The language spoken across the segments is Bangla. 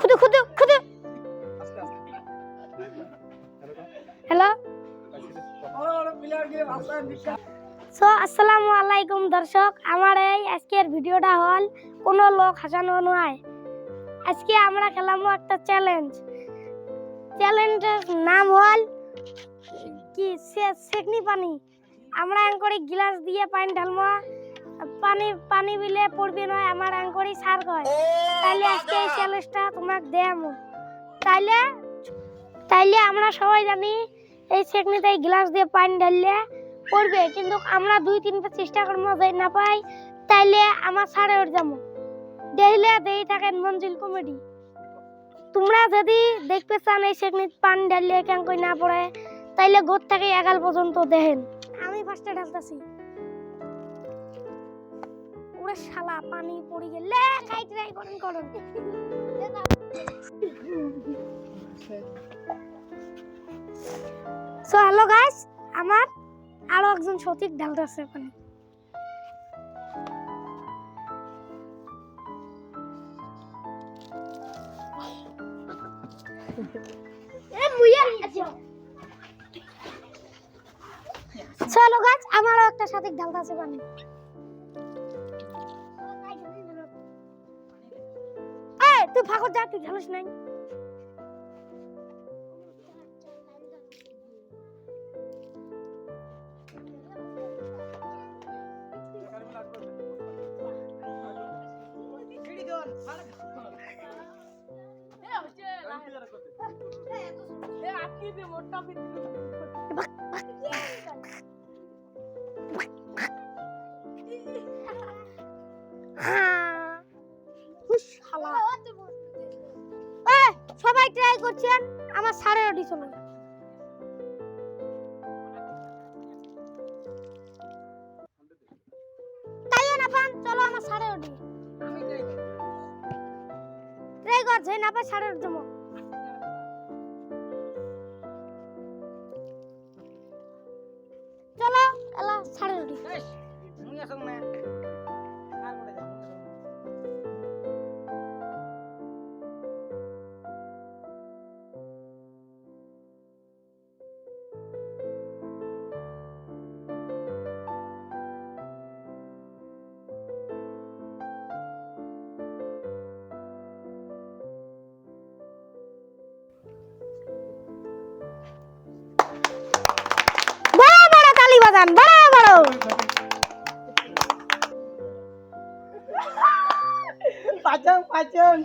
খুদু খুদু খুদু। হ্যালো সো আসসালামু আলাইকুম দর্শক। আমার এই আজকের ভিডিওটা হল কোনো লোক হাসানো নয়। আজকে আমরা খেলামো একটা চ্যালেঞ্জ চ্যালেঞ্জের নাম হল কি সে- সেকনি পানি। আমরা অ্যাঙ্করি গিলাস দিয়ে পানি ঢালবো পানি পানি বিলে পড়বি নয় আমার অ্যাঙ্করি সার কয়। তাইলে আজকে এই চ্যালেঞ্জটা তোমাকে দেয়ামো তাইলে তাইলে আমরা সবাই জানি এই সেকনিতে এই গ্লাস দিয়ে পানি ঢাললে পড়বে কিন্তু আমরা দুই তিনটা চেষ্টা করব যাই না পাই তাইলে আমার সাড়ে ওর যাব। দেখলে দেই থাকেন মঞ্জিল কমেডি তোমরা যদি দেখতে চান এই সেকনিত পানি ঢাললে কেন কই না পড়ে তাইলে গোর থেকে এগাল পর্যন্ত দেখেন। আমি ফার্স্টে ঢালতাছি। ওরে শালা পানি পড়ে গেলে। খাই, ট্রাই করেন করেন। সো হ্যালো গাইস আমার আরও একজন সঠিক ঢালতেছে চলো গাছ আমারও একটা সাথে সঠিক ঢালতেছে পানি তুই ফাঁকর যা তুই ঢালিস নাই হ্যাঁ। সবাই ট্রাই করছেন আমার ওটি চলে তাইও না পান চলো আমার সাড়ে ওটি ট্রাই কর যে না পাই ওটি দেবো চলো এলা সাড়ে ওটি বাজান বড় বড়। পাচন পাচন।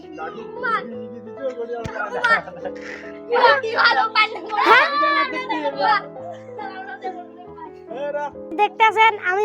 দেখতেছেন আমি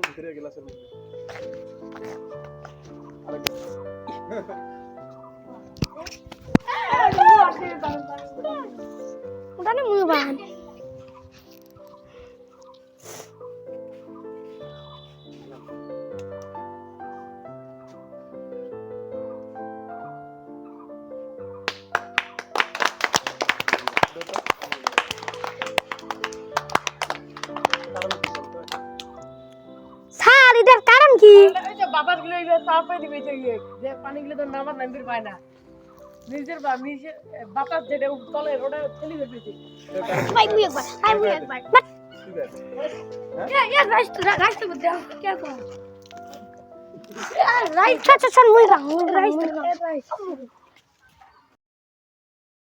ভিতরে গেলাসের মধ্যে ওটা না মুই বান এটার কারণ কি এই যে বাতাস গুলো এগুলো চাপে দিবে যে ইয়ে, যে পানি গুলো তো নামার নামবির পায় না নিজের বা নিজের বাতাস যেটা তলে ওটা ঠেলি ধরবে যে। ভাই মুই একবার ভাই মুই একবার বাট ঠিক আছে ইয়া ইয়া রাইট রাইট তো দাও কে কো রাইট ছা ছা ছা মুই গাং মুই রাইট